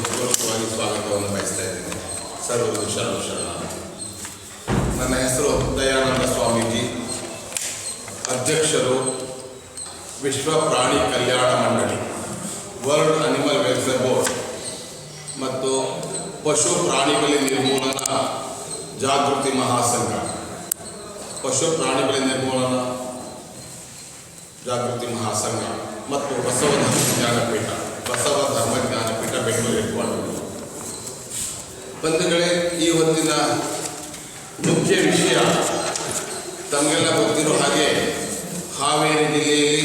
ಹೃತ್ಪೂರ್ವಕವಾಗಿ ಸ್ವಾಗತವನ್ನು ಬಯಸ್ತಾ ಇದ್ದೇನೆ ಸರ್ವರು ನನ್ನ ಹೆಸರು ದಯಾನಂದ ಸ್ವಾಮೀಜಿ. ಅಧ್ಯಕ್ಷರು ವಿಶ್ವ ಪ್ರಾಣಿ ಕಲ್ಯಾಣ ಮಂಡಳಿ, ವರ್ಲ್ಡ್ ಅನಿಮಲ್ ವೆಲ್ಫೇರ್ ಬೋರ್ಡ್ ಮತ್ತು ಪಶು ಪ್ರಾಣಿಗಳ ನಿರ್ಮೂಲನಾ ಜಾಗೃತಿ ಮಹಾಸಂಘ. ಪಶು ಪ್ರಾಣಿಗಳ ನಿರ್ಮೂಲನಾ ಜಾಗೃತಿ ಮಹಾಸಂಘ ಮತ್ತು ಬಸವನ ಜ್ಞಾನಪೀಠ ಬಸವ ಧರ್ಮ ಜ್ಞಾನಪೀಠ ಬೆಂಗಳೂರು ಇಟ್ಕೊಂಡು ಬಂಧುಗಳೇ, ಈ ಹೊತ್ತಿನ ಮುಖ್ಯ ವಿಷಯ ತಮಗೆಲ್ಲ ಗೊತ್ತಿರೋ ಹಾಗೆ ಹಾವೇರಿ ಜಿಲ್ಲೆಯಲ್ಲಿ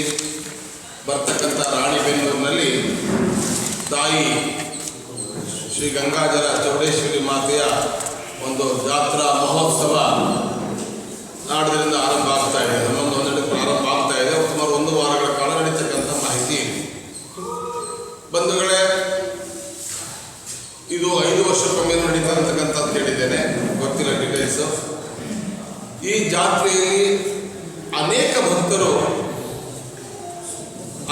ಬರ್ತಕ್ಕಂಥ ರಾಣಿಬೆನ್ನೂರಿನಲ್ಲಿ ತಾಯಿ ಶ್ರೀ ಗಂಗಾಧರ ಚೌಡೇಶ್ವರಿ ಮಾತೆಯ ಒಂದು ಜಾತ್ರಾ ಮಹೋತ್ಸವ ನಾಡದಿಂದ ಆರಂಭ ಆಗ್ತಾ ಇದೆ ಹನ್ನೊಂದು ಹನ್ನೆರಡು ಪ್ರಾರಂಭ ಆಗ್ತಾ ಇದೆ ಸುಮಾರು ಒಂದು ವಾರಗಳ ಕಾಲ ನಡೀತಕ್ಕಂಥ ಮಾಹಿತಿ ಇದೆ. ಬಂಧುಗಳೇ ಇದು ಐದು ವರ್ಷಕ್ಕೊಮ್ಮೆ ನಡೀತಾ ಅಂತಕ್ಕಂಥದ್ದು ಹೇಳಿದ್ದೇನೆ. ಗೊತ್ತಿಲ್ಲ ಡೀಟೇಲ್ಸು ಈ ಜಾತ್ರೆಯಲ್ಲಿ ಅನೇಕ ಭಕ್ತರು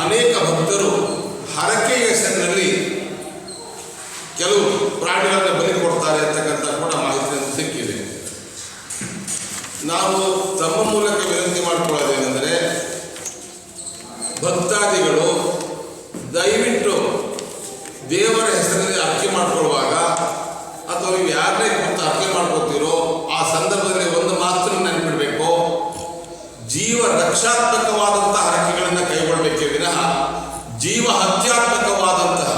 ಅನೇಕ ಭಕ್ತರು ಹರಕೆ ಹೆಸರಿನಲ್ಲಿ ಕೆಲವು ಪ್ರಾಣಿಗಳನ್ನು ಬಲಿ ಕೊಡ್ತಾರೆ ಅಂತಕ್ಕಂಥ ಕೂಡ ಮಾಹಿತಿ ಸಿಕ್ಕಿದೆ. ನಾವು ತಮ್ಮ ಮೂಲಕ ವಿನಂತಿ ಮಾಡಿಕೊಳ್ಳೋದೇನೆಂದರೆ, ಭಕ್ತಾದಿಗಳು ದಯವಿಟ್ಟು ದೇವರ ಜೀವ ರಕ್ಷಾತ್ಮಕವಾದಂತಹ ಹರಕೆಗಳನ್ನು ಕೈಗೊಳ್ಳಬೇಕೇ ವಿನಃ ಜೀವ ಹತ್ಯಾತ್ಮಕವಾದಂತಹ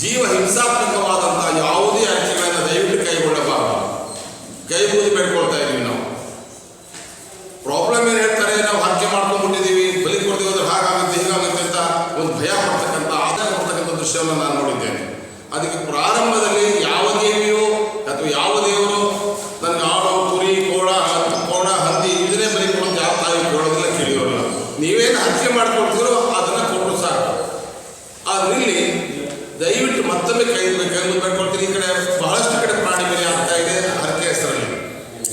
ಜೀವ ಹಿಂಸಾತ್ಮಕವಾದಂತಹ ಯಾವುದೇ ಹರಕೆಗಳನ್ನು ದಯವಿಟ್ಟು ಕೈಗೊಳ್ಳಬಾರದು ಮುಗಿದು ಬೇಡ್ಕೊಳ್ತಾ ಇದ್ದೀವಿ ನಾವು ಪ್ರಾಬ್ಲಮ್ ಏನು ಹೇಳ್ತಾರೆ ನಾವು ಹರಕೆ ಮಾಡ್ಕೊಂಡ್ಬಿಟ್ಟಿದ್ದೀವಿ ಬಲಿ ಕೊಡ್ತೀವಿ ಅಂದ್ರೆ ಹಾಗಾಗುತ್ತೆ ಹೀಗಾಗುತ್ತೆ ಅಂತ ಒಂದು ಭಯ ಪಡ್ತಕ್ಕಂಥ ಆತಂಕ ಪಡ್ತಕ್ಕಂಥ ದೃಶ್ಯವನ್ನು ನಾನು ನೋಡಿದ್ದೇನೆ ಅದಕ್ಕೆ ಪ್ರಾರಂಭದಲ್ಲಿ ಯಾವ ದೇವಿಯೋ ಅಥವಾ ಯಾವ ದೇವರು ನನಗೆ ಆಡು ಕುರಿ ಕೋಣ ಕೋಣ ಹಂದಿ ಇದನ್ನೇ ಬಲಿ ಕೊಡೋದು ಯಾವ ತಾಯಿ ಕೇಳೋದಿಲ್ಲ ಕೇಳಿರೋಲ್ಲ ನೀವೇನು ಹರಕೆ ಮಾಡ್ಕೊಳ್ತೀರೋ ಅದನ್ನು ಕೊಟ್ಟು ಸಾಕು ಆದ್ರೆ ಇಲ್ಲಿ ದಯವಿಟ್ಟು ಮತ್ತೊಮ್ಮೆ ಕೈ ಕೈ ಬೇಡ್ಕೊಳ್ತೀನಿ ಈ ಕಡೆ ಬಹಳಷ್ಟು ಕಡೆ ಪ್ರಾಣಿ ಬಲಿ ಆಗ್ತಾ ಇದೆ ಹರಕೆ ಹೆಸರಲ್ಲಿ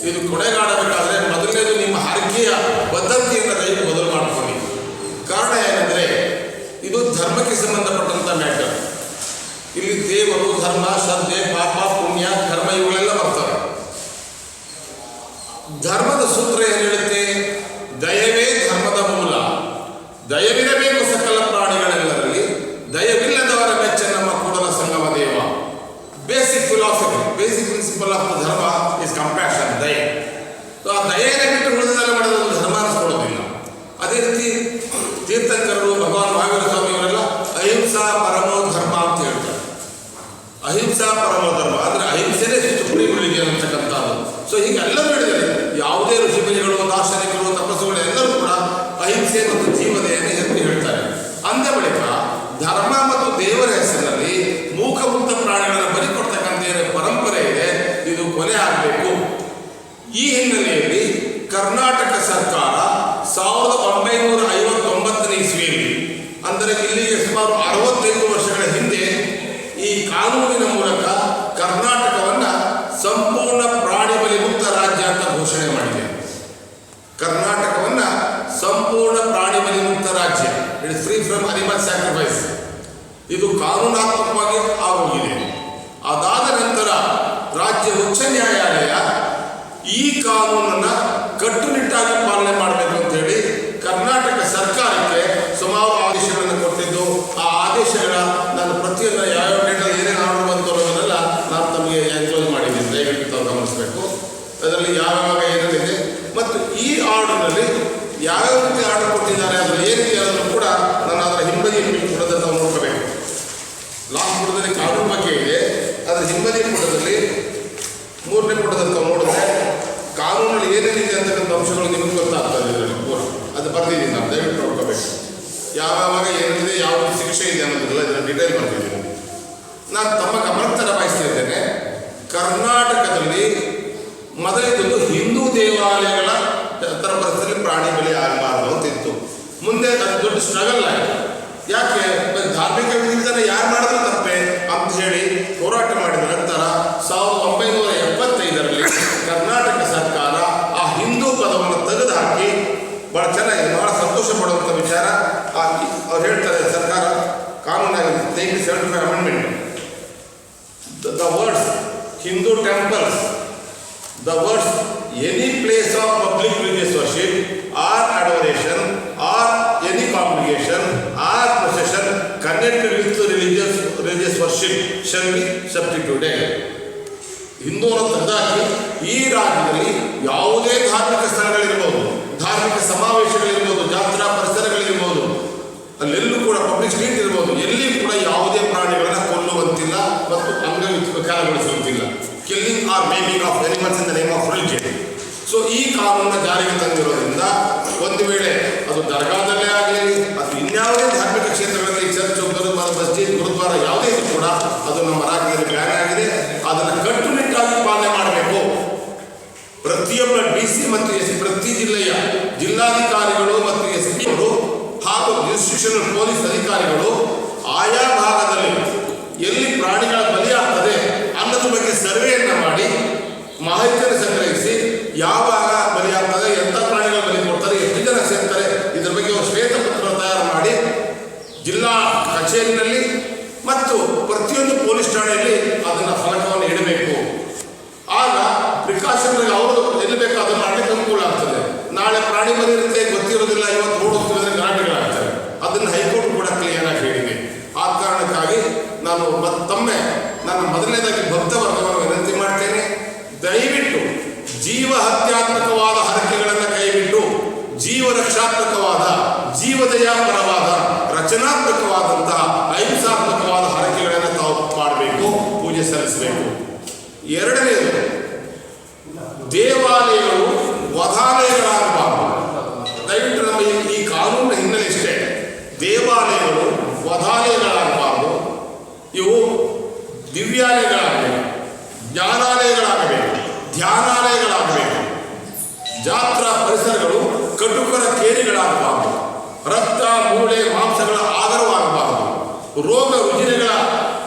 ಇದು ಕೊನೆಗಾಡಬೇಕಾದ್ರೆ ಮೊದಲನೇದು ನಿಮ್ಮ ಹರಕೆಯ ಪದ್ಧತಿಯನ್ನು ದಯವಿಟ್ಟು ಬದಲು ಮಾಡಿಕೊಳ್ಳಿ ಕಾರಣ ಏನಂದ್ರೆ ಇದು ಧರ್ಮಕ್ಕೆ ಸಂಬಂಧಪಟ್ಟಂತ ಮ್ಯಾಟರ್ ಇಲ್ಲಿ ದೇವರು, ಧರ್ಮ, ಶ್ರದ್ಧೆ, ಪಾಪ, ಪುಣ್ಯ ಕರ್ಮ ಇವುಗಳೆಲ್ಲ ಬರ್ತವೆ. ಧರ್ಮದ ಸೂತ್ರ ಏನು ಹೇಳುತ್ತೆ? ದಯವೇ ಧರ್ಮದ ಮೂಲ. ದಯವಿರಬೇಕು ಸಕಲ ಪ್ರಾಣಿಗಳೆಲ್ಲರಲ್ಲಿ ದಯವಿಲ್ಲದವರ ಮೆಚ್ಚ ನಮ್ಮ Kudala Sangama Deva basic philosophy basic principle of the dharma is compassion ದಯೆ ಸೊ ಆ ದಯೆಯನ್ನು ಬಿಟ್ಟು ಉಳಿದೆಲ್ಲ ಮಾಡೋದು ಒಂದು ಧರ್ಮ ಅನಿಸ್ಕೊಳ್ಳೋದಿಲ್ಲ ಅದೇ ರೀತಿ ತೀರ್ಥಂಕರರು ಭಗವಾನ್ ಮಹಾವೀರ ಸ್ವಾಮಿ ಅವರೆಲ್ಲ ಅಹಿಂಸಾ ಪರಮೋ ಧರ್ಮ ಅಂತ ಹೇಳ್ತಾರೆ ಅಹಿಂಸಾ ಪರಮ ಧರ್ಮ ಅಂದ್ರೆ ಅಹಿಂಸೆನೇ ರಿಲಿಜಿಯನ್ ಅಂತಕ್ಕಂಥದ್ದು ಸೊ ಹೀಗೆ ಎಲ್ಲರೂ ಹೇಳಿದ್ದಾರೆ. ಯಾವುದೇ ಋಷಿಮುನಿಗಳು ದಾರ್ಶನಿಕರು ತಪಸ್ಸುಗಳು ಎಲ್ಲರೂ ಕೂಡ ಅಹಿಂಸೆ ಮತ್ತು ಜೀವದೆಯನ್ನು ಎತ್ತಿ ಹೇಳ್ತಾರೆ. ಅಂದ ಬಳಿಕ ಧರ್ಮ ಮತ್ತು ದೇವರ ಹೆಸರಿನಲ್ಲಿ ಮೂಕಮುಕ್ತ ಪ್ರಾಣಿಗಳನ್ನು ಬಲಿ ಕೊಡ್ತಕ್ಕಂಥ ಏನು ಪರಂಪರೆ ಇದೆ. ಇದು ಕೊನೆ ಆಗಬೇಕು. ಈ ಹಿನ್ನೆಲೆಯಲ್ಲಿ ಕರ್ನಾಟಕ ಸರ್ಕಾರ ಸಾವಿರದ ಒಂಬೈನೂರ ಐವತ್ತೊಂಬತ್ತನೇ ಇಸ್ವಿಯಲ್ಲಿ, ಅಂದರೆ ಇಲ್ಲಿಗೆ ಸುಮಾರು ಅರವತ್ತೈದು ವರ್ಷಗಳ ಹಿಂದೆ ಈ ಕಾನೂನಿನ ಮೂಲಕ ಕರ್ನಾಟಕವನ್ನ ಸಂಪೂರ್ಣ ಪ್ರಾಣಿ ಬಲಿ ಮುಕ್ತ ರಾಜ್ಯ ಅಂತ ಘೋಷಣೆ ಮಾಡಿದೆ. ಕರ್ನಾಟಕವನ್ನ ಸಂಪೂರ್ಣ ಪ್ರಾಣಿ ಬಲಿ ಮುಕ್ತ ರಾಜ್ಯ. It free from animal sacrifice ಇದು ಕಾನೂನಾತ್ಮಕವಾಗಿ ಆಗೋಗಿದೆ. ಅದಾದ ನಂತರ ರಾಜ್ಯ ಉಚ್ಚ ನ್ಯಾಯಾಲಯ ಈ ಕಾನೂನನ್ನ ಕಟ್ಟುನಿಟ್ಟಾಗಿ ಪಾಲನೆ ಮಾಡಬೇಕು ಅಂತ ಹೇಳಿ ಕರ್ನಾಟಕ ಸರ್ಕಾರಕ್ಕೆ ಸುಮಾರು ಆದೇಶಗಳನ್ನು ಕೊಟ್ಟಿದ್ದು ಆ ಆದೇಶಗಳ ನಾನು ಪ್ರತಿಯೊಂದು ಯಾವ ಡೇಟಲ್ಲಿ ಅದರಲ್ಲಿ ಯಾವಾಗ ಏನೇನಿದೆ ಮತ್ತು ಈ ಆರ್ಡರ್ನಲ್ಲಿ ಯಾವ ರೀತಿ ಆರ್ಡರ್ ಕೊಟ್ಟಿದ್ದಾರೆ ಅದರ ಏನಿದೆ ಅದನ್ನು ಕೂಡ ನಾನು ಅದರ ಹಿಂಬದಿ ಪುಟದಲ್ಲಿ ನಾವು ನೋಡಬೇಕು ಲಾಸ್ಟ್ ಪುಟದಲ್ಲಿ ಕಾನೂನು ಬಗ್ಗೆ ಇದೆ. ಅದರ ಹಿಂಬದಿ ಪುಟದಲ್ಲಿ ಮೂರನೇ ಪುಟದಂತ ನೋಡಿದ್ರೆ ಕಾನೂನಲ್ಲಿ ಏನೇನಿದೆ ಅಂತಕ್ಕಂಥ ಅಂಶಗಳು ನಿಮಗೆ ಗೊತ್ತಾಗ್ತದೆ ಇದರಲ್ಲಿ ಅದು ಬರ್ತಿದ್ದೀನಿ ನಾನು ದಯವಿಟ್ಟು ನೋಡ್ಕೋಬೇಕು. ಯಾವಾಗ ಏನಿದೆ, ಯಾವ ಶಿಕ್ಷೆ ಇದೆ ಅನ್ನೋದಿಲ್ಲ ಇದರ ಡಿಟೇಲ್ ಬರ್ತಿದ್ದೀನಿ ನಾನು ತಮ್ಮ ಗಮನಕ್ಕೆ ತರ ಬಯಸ್ತಾ ಇದ್ದೇನೆ ಕರ್ನಾಟಕದಲ್ಲಿ ಮೊದಲಿದ್ದು ಹಿಂದೂ ದೇವಾಲಯಗಳ ತರ ಪರಿಸ್ಥಿತಿಯಲ್ಲಿ ಪ್ರಾಣಿ ಬಲಿ ಆಗಬಾರ್ದು ಅಂತ ಇತ್ತು. ಮುಂದೆ ಅದು ದೊಡ್ಡ ಸ್ಟ್ರಗಲ್ ಆಯಿತು. ಯಾಕೆ? ಧಾರ್ಮಿಕ ವಿಧಿವಿಧಾನ ಯಾರು ಮಾಡಿದ್ರು ತಪ್ಪೆ ಅಂತ ಹೇಳಿ ಹೋರಾಟ ಮಾಡಿದ ನಂತರ ಸಾವಿರದ ಒಂಬೈನೂರ ಎಪ್ಪತ್ತೈದರಲ್ಲಿ ಕರ್ನಾಟಕ ಸರ್ಕಾರ ಆ ಹಿಂದೂ ಪದವನ್ನು ತೆಗೆದುಹಾಕಿ ಬಹಳ ಚೆನ್ನಾಗಿ, ಬಹಳ ಸಂತೋಷ ಪಡುವಂಥ ವಿಚಾರ ಅವ್ರು ಹೇಳ್ತಾರೆ, ಸರ್ಕಾರ ಕಾನೂನಾಗಿ nineteen seventy five amendment the words Hindu temples the words, any place of public religious worship worship be substituted. ಹಿಂದೂವನ್ನು ತೆಗೆದಾಕಿ ಈ ರಾಜ್ಯದಲ್ಲಿ ಯಾವುದೇ ಧಾರ್ಮಿಕ ಸ್ಥಳಗಳಿರ್ಬೋದು, ಧಾರ್ಮಿಕ ಸಮಾವೇಶಗಳಿರ್ಬೋದು, ಜಾತ್ರಾ ಪರಿಸರಗಳಿರ್ಬೋದು, ಅಲ್ಲೆಲ್ಲೂ ಕೂಡ ಪಬ್ಲಿಕ್ ಸ್ಟ್ರೀಟ್ ಇರ್ಬೋದು, ಎಲ್ಲಿ ಕೂಡ ಯಾವುದೇ ಪ್ರಾಣಿಗಳನ್ನ ಕೊಲ್ಲುವಂತಿಲ್ಲ ಮತ್ತು ಅಂಗವಿಕಾರಗೊಳಿಸುವಂತಿಲ್ಲ killing or making of animals in the name of religion so ಈ ಕಾನೂನನ್ನ ಜಾರಿಗೆ ತಂದಿರೋದ್ರಿಂದ ಒಂದು ವೇಳೆ ಅದು ದರ್ಗಾದಲ್ಲೇ ಆಗಲಿ, ಅದು ಇನ್ಯಾವುದೇ ಧಾರ್ಮಿಕ ಕ್ಷೇತ್ರಗಳಲ್ಲಿ ಚರ್ಚ್ ಗುರುದ್ವಾರ ಮಸ್ಜಿದ್ ಗುರುದ್ವಾರ ಯಾವುದೇ ಇದ್ರು ಕೂಡ ಅದು ನಮ್ಮ ರಾಜ್ಯದಲ್ಲಿ ಬ್ಯಾನ್ ಆಗಿದೆ. ಅದನ್ನು ಕಟ್ಟುನಿಟ್ಟಾಗಿ ಪಾಲನೆ ಮಾಡಬೇಕು. ಪ್ರತಿಯೊಬ್ಬ ಡಿ ಸಿ ಮತ್ತು ಎಸ್ ಪ್ರತಿ ಜಿಲ್ಲೆಯ ಜಿಲ್ಲಾಧಿಕಾರಿಗಳು ಮತ್ತು ಎಸ್ ಪಿಗಳು ಹಾಗೂ ಇನ್ಸ್ಟಿಟ್ಯೂಷನಲ್ ಪೊಲೀಸ್ ಅಧಿಕಾರಿಗಳು ಆಯಾ ಭಾಗದಲ್ಲಿ ಎಲ್ಲಿ ಪ್ರಾಣಿಗಳ ಬಲಿಯಾಗ್ತದೆ ಅನ್ನೋದ್ರ ಬಗ್ಗೆ ಸರ್ವೆಯನ್ನು ಮಾಡಿ ಮಾಹಿತಿಯನ್ನು ಸಂಗ್ರಹಿಸಿ ಯಾವಾಗ ಬಲಿಯಾಗ್ತದೆ ಎಂಥ ಪ್ರಾಣಿಗಳ ಬಲಿ ಕೊಡ್ತಾರೆ ಎಷ್ಟು ಜನ ಸೇರ್ತಾರೆ ಇದ್ರ ಬಗ್ಗೆ ಒಂದು ಶ್ವೇತಪತ್ರ ತಯಾರು ಮಾಡಿ ಜಿಲ್ಲಾ ಕಚೇರಿನಲ್ಲಿ ಮತ್ತು ಪ್ರತಿಯೊಂದು ಪೊಲೀಸ್ ಠಾಣೆಯಲ್ಲಿ ಅದನ್ನು ಫಲಕವನ್ನು ಇಡಬೇಕು. ಆಗ ಪ್ರಿಕಾಷನ್ ಅವರು ಎಲ್ಲಿ ಅದನ್ನು ಮಾಡಲಿಕ್ಕೆ ಅನುಕೂಲ ಆಗ್ತದೆ. ನಾಳೆ ಪ್ರಾಣಿ ಬಂದಿರುತ್ತೆ ಗೊತ್ತಿರೋದಿಲ್ಲ, ಇವತ್ತು ರೋಡ್ ಹೋಗ್ತಿರೋದ್ರೆ ಗಲಾಟೆಗಳಾಗ್ತವೆ ಅದನ್ನು ಹೈಕೋರ್ಟ್ ಕೂಡ ಕ್ಲಿಯರ್ ಆಗಿ ಹೇಳಿದೆ ಆ ಕಾರಣಕ್ಕಾಗಿ ನಾನು ಮತ್ತೊಮ್ಮೆ ನನ್ನ ಮೊದಲನೇದಾಗಿ ಭಕ್ತ ವರ್ಗವನ್ನು ವಿನಂತಿ ಮಾಡ್ತೇನೆ ದಯವಿಟ್ಟು ಜೀವ ಹತ್ಯಾತ್ಮಕವಾದ ಹರಕೆಗಳನ್ನು ಕೈಬಿಟ್ಟು ಜೀವ ರಕ್ಷಾತ್ಮಕವಾದ ಜೀವದಯಾಪರವಾದ ರಚನಾತ್ಮಕವಾದಂತಹ ಅಹಿಂಸಾತ್ಮಕವಾದ ಹರಕೆಗಳನ್ನು ತಾವು ಮಾಡಬೇಕು ಪೂಜೆ ಸಲ್ಲಿಸಬೇಕು ಎರಡನೇದು, ದೇವಾಲಯಗಳು ವಧಾಲಯಗಳಾಗಬಾರದು. ದಯವಿಟ್ಟು ನಮ್ಮ ಈ- ಕಾನೂನು ಕಾನೂನಿನ ಹಿನ್ನೆಲೆ ಇಷ್ಟೇ. ದೇವಾಲಯಗಳು ವಧಾಲಯಗಳಾಗಬಾರದು. ಇವು ದಿವ್ಯಾಲಯಗಳಾಗಬೇಕು, ಜ್ಞಾನಾಲಯಗಳಾಗಬೇಕು, ಧ್ಯಾನಾಲಯಗಳಾಗಬೇಕು. ಜಾತ್ರಾ ಪರಿಸರಗಳು ಕಟುಕರ ಕೇರಿಗಳಾಗಬಾರದು. ರಕ್ತ, ಮೂಳೆ, ಮಾಂಸಗಳ ಆಧಾರವಾಗಬಾರದು. ರೋಗ ರುಜಿನಗಳ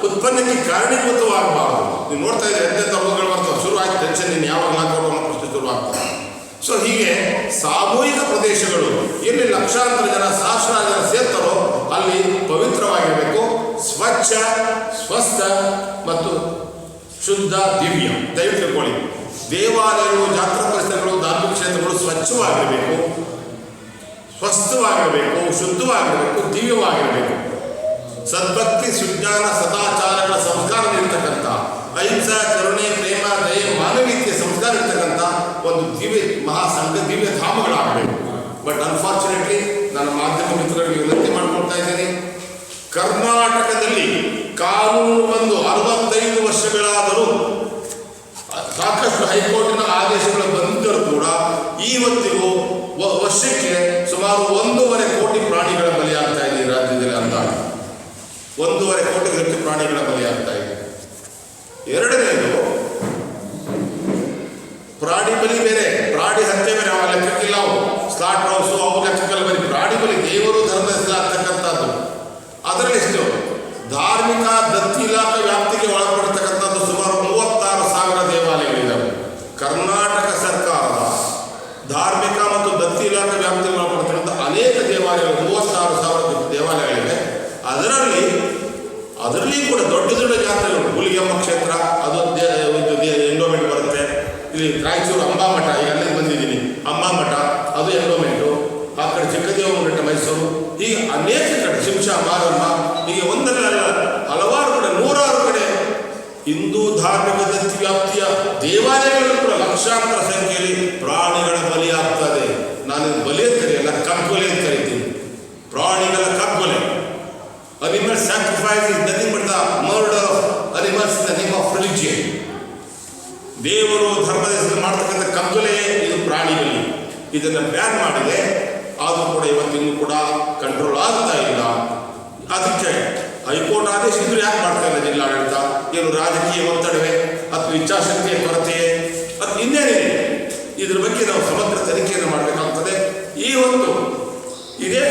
ಉತ್ಪನ್ನಕ್ಕೆ ಕಾರಣೀಭೂತವಾಗಬಾರದು. ನೀವು ನೋಡ್ತಾ ಇದ್ರೆ ಎಂತೆಂಥ ರೋಗಗಳು ಬರ್ತವೆ? ಶುರು ಆಯ್ತು ಟೆನ್ಷನ್ ಇನ್ನು ಯಾವಾಗ ಲಾಕ್ಡೌನ್ ಅನ್ನೋ ಪ್ರಶ್ನೆ ಶುರು ಆಗ್ತದೆ ಸೊ ಹೀಗೆ ಸಾಮೂಹಿಕ ಪ್ರದೇಶಗಳು ಎಲ್ಲಿ ಲಕ್ಷಾಂತರ ಜನ, ಸಹಸ್ರಾರು ಜನ ಸೇರ್ತಾರೋ ಅಲ್ಲಿ ಪವಿತ್ರವಾಗಿರಬೇಕು. ಸ್ವಚ್ಛ, ಸ್ವಸ್ಥ ಮತ್ತು ಶುದ್ಧ, ದಿವ್ಯ. ದಯವಿಟ್ಟು ತಿಳ್ಕೊಳ್ಳಿ. ದೇವಾಲಯಗಳು, ಜಾತ್ರಾ ಪರಿಸರಗಳು ಧಾರ್ಮಿಕ ಕ್ಷೇತ್ರಗಳು ಸ್ವಚ್ಛವಾಗಿರಬೇಕು. ಸ್ವಸ್ಥವಾಗಿರಬೇಕು, ಶುದ್ಧವಾಗಿರಬೇಕು, ದಿವ್ಯವಾಗಿರಬೇಕು. ಸದ್ಭಕ್ತಿ ಸುಜ್ಞಾನ ಸದಾಚಾರಗಳ ಸಂಸ್ಕಾರ ಇರ್ತಕ್ಕಂಥ, ಅಹಿಂಸಾ, ಕರುಣೆ, ಪ್ರೇಮ, ದಯೆ, ಮಾನವೀಯತೆ ಸಂಸ್ಕಾರ ಇರ್ತಕ್ಕಂಥ ಒಂದು ದಿವ್ಯ ಮಹಾಸಂಘ, ದಿವ್ಯ ಧಾಮಗಳಾಗಬೇಕು. ಬಟ್ ಅನ್ಫಾರ್ಚುನೇಟ್ಲಿ ನನ್ನ ಮಾಧ್ಯಮ ಮಿತ್ರರಿಗೆ ವಿನಂತಿ ಮಾಡ್ಕೊಳ್ತಾ ಇದ್ದೇನೆ. ಕರ್ನಾಟಕದಲ್ಲಿ ಕಾನೂನು ಬಂದು ಅರವತ್ತೈದು ವರ್ಷಗಳಾದರೂ, ಸಾಕಷ್ಟು ಹೈಕೋರ್ಟಿನ ಆದೇಶಗಳು ಬಂದರೂ ಕೂಡ ಇವತ್ತಿಗೂ ವ- ವರ್ಷಕ್ಕೆ ಸುಮಾರು ಒಂದೂವರೆ ಕೋಟಿ ಪ್ರಾಣಿಗಳ ಬಲಿಯಾಗ್ತಾ ಇದೆ ಈ ರಾಜ್ಯದಲ್ಲಿ ಅಂದಾಜು ಒಂದೂವರೆ ಕೋಟಿ ಹೆಚ್ಚು ಪ್ರಾಣಿಗಳ ಬಲಿಯಾಗ್ತಾ ಇದೆ. ಎರಡನೇದು, ಪ್ರಾಣಿ ಬಲಿ ಬೇರೆ, ಪ್ರಾಣಿ ಹತ್ಯೆ ಬೇರೆ ಅವ ಲೆಕ್ಕಕ್ಕಿಲ್ಲ ಅವು. ಸ್ಲಾಟ್ ಹೌಸು ಅವು ಲೆಕ್ಕಕ್ಕೆಲ್ಲ ಬರೀ ಪ್ರಾಣಿ ಬಲಿ ದೇವರು ಧರ್ಮದ ಹೆಸರಾಗ್ತಕ್ಕಂಥದ್ದು ಅದರಲ್ಲಿ ಎಷ್ಟು? ಧಾರ್ಮಿಕ ದತ್ತಿ ಇಲಾಖೆ ವ್ಯಾಪ್ತಿಗೆ ಒಳಪಡಿರ್ತಕ್ಕಂಥದ್ದು ಸುಮಾರು ಮೂವತ್ತಾರು ಸಾವಿರ ದೇವಾಲಯಗಳಿದ್ದಾವೆ ಕರ್ನಾಟಕ ಸರ್ಕಾರದ ಧಾರ್ಮಿಕ ಮತ್ತು ದತ್ತಿ ಇಲಾಖೆ ವ್ಯಾಪ್ತಿಗೆ ಒಳಪಡ್ತಕ್ಕಂಥ ಅನೇಕ ದೇವಾಲಯಗಳು ಮೂವತ್ತಾರು ಸಾವಿರ ದೇವಾಲಯಗಳಿವೆ ಅದರಲ್ಲಿ ಅದರಲ್ಲಿ ಕೂಡ ದೊಡ್ಡ ದೊಡ್ಡ ಜಾತ್ರೆಗಳು. ಹುಲಿಗೆಮ್ಮ ಕ್ಷೇತ್ರ ಅದು ದೇ- ಎಂಡೋಮೆಂಟ್ ಬರುತ್ತೆ. ಇಲ್ಲಿ ರಾಯಚೂರು ಅಂಬಾಮಠ ಈಗ ಅಲ್ಲಿಗೆ ಬಂದಿದ್ದೀನಿ. ಅಂಬಾಮಠ ಅದು ಎಂಡೋಮೆಂಟು ಆ ಕಡೆ ಮಠ ಮೈಸೂರು. ಈಗ ಅನೇಕ ಕಡೆ, ಶಿಂಷಾ, ಮಾರಮ್ಮ, ಹೀಗೆ ಒಂದಲ್ಲ ಹಲವಾರು ಕಡೆ, ನೂರಾರು ಕಡೆ ಹಿಂದೂ ಧಾರ್ಮಿಕ ವ್ಯಾಪ್ತಿಯ ದೇವಾಲಯಗಳಲ್ಲೂ ಕೂಡ ಲಕ್ಷಾಂತರ ಸಂಖ್ಯೆಯಲ್ಲಿ ಪ್ರಾಣಿಗಳ ಬಲಿಯಾಗ್ತದೆ ನಾನು ಇದು ಬಲಿ ಅಂತ ಕರೆಯಲ್ಲ ಕಗ್ಗೊಲೆ ಅಂತ ಕರಿತೀನಿ ಪ್ರಾಣಿಗಳ ಕಗ್ಗೊಲೆ Animal sacrifice is nothing but the murder of animals in the name. ದೇವರು ಧರ್ಮದ ಹೆಸರು ಮಾಡ್ತಕ್ಕಂಥ ಕತ್ತಲೆ ಇದು ಪ್ರಾಣಿ ಇದನ್ನು ಬ್ಯಾನ್ ಮಾಡಿದೆ ಆದರೂ ಕೂಡ ಇವತ್ತಿಗೂ ಕೂಡ ಕಂಟ್ರೋಲ್ ಆಗ್ತಾ ಇಲ್ಲ. ಅದಕ್ಕೆ ಹೈಕೋರ್ಟ್ ಆದೇಶ ಇದ್ರೂ ಯಾಕೆ ಮಾಡ್ತಾ ಇಲ್ಲ ಜಿಲ್ಲಾಡಳಿತ? ಏನು ರಾಜಕೀಯ ಒತ್ತಡವೇ? ಅಥವಾ ಇಚ್ಛಾಶಕ್ತಿಯ ಕೊರತೆಯೇ? ಅಥವಾ ಇನ್ನೇನಿದೆ ಇದ್ರ ಬಗ್ಗೆ ನಾವು ಸಮಗ್ರ ತನಿಖೆಯನ್ನು ಮಾಡಬೇಕಾಗ್ತದೆ. ಈ ಒಂದು ಇದೇ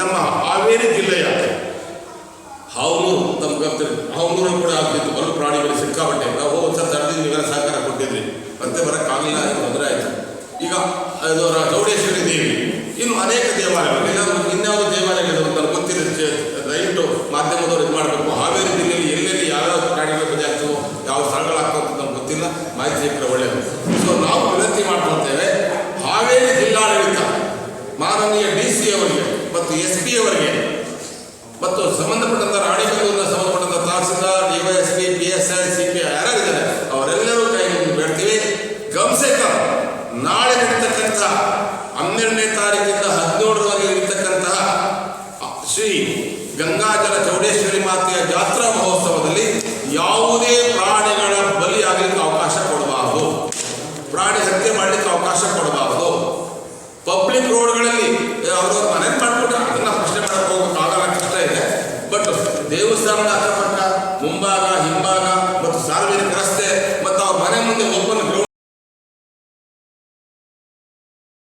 ನಮ್ಮ ಹಾವೇರಿ ಜಿಲ್ಲೆಯ ಹಾವನೂರು ತಮ್ಗೆ ಗೊತ್ತಿರಿ ಹಾವನೂರಲ್ಲಿ ಕೂಡ ಆಗ್ತಿತ್ತು. ಬಲು ಪ್ರಾಣಿಗಳು ಸಿಕ್ಕಾಪಟ್ಟೆ. ನಾವು ಒಂದು ಸಲ ತಡೆದು ನೀವೆಲ್ಲ ಸಹಕಾರ ಕೊಟ್ಟಿದ್ರಿ. ಮತ್ತೆ ಬರೋಕ್ಕಾಗಲಿಲ್ಲ ತೊಂದರೆ ಆಯಿತು. ಈಗ ಅದರ ಗೌಡೇಶ್ವರಿ ದೇವಿ. ಇನ್ನು ಅನೇಕ ದೇವಾಲಯಗಳು. ಇಲ್ಲಾಂದ್ರೆ ಇನ್ಯಾವುದು ದೇವಾಲಯಗಳು ಅಂತ ಗೊತ್ತಿರೋ ದಯವಿಟ್ಟು ಮಾಧ್ಯಮದವರು ಇದು ಮಾಡಬೇಕು. ಹಾವೇರಿ ಜಿಲ್ಲೆಯಲ್ಲಿ ಎಲ್ಲೆಲ್ಲಿ ಯಾವ್ಯಾವ ಪ್ರಾಣಿಗಳು ಬಜೆ ಯಾವ ಸ್ಥಳಗಳಾಗ್ತವೆ ಅಂತ ನಮ್ಗೆ ಗೊತ್ತಿಲ್ಲ. ಮಾಹಿತಿ ಸಿಕ್ಕರೆ ಒಳ್ಳೆಯದು ಸೊ ನಾವು ವಿನಂತಿ ಮಾಡ್ಕೊಳ್ತೇವೆ, ಹಾವೇರಿ ಜಿಲ್ಲಾಡಳಿತ, ಮಾನನೀಯ ಡಿ ಸಿ ಅವರಿಗೆ ಮತ್ತು ಎಸ್ ಪಿ ಅವರಿಗೆ ಮತ್ತು ಸಂಬಂಧಪಟ್ಟ ಡಿವೈಎಸ್ಪಿ ಪಿ ಎಸ್ ಐ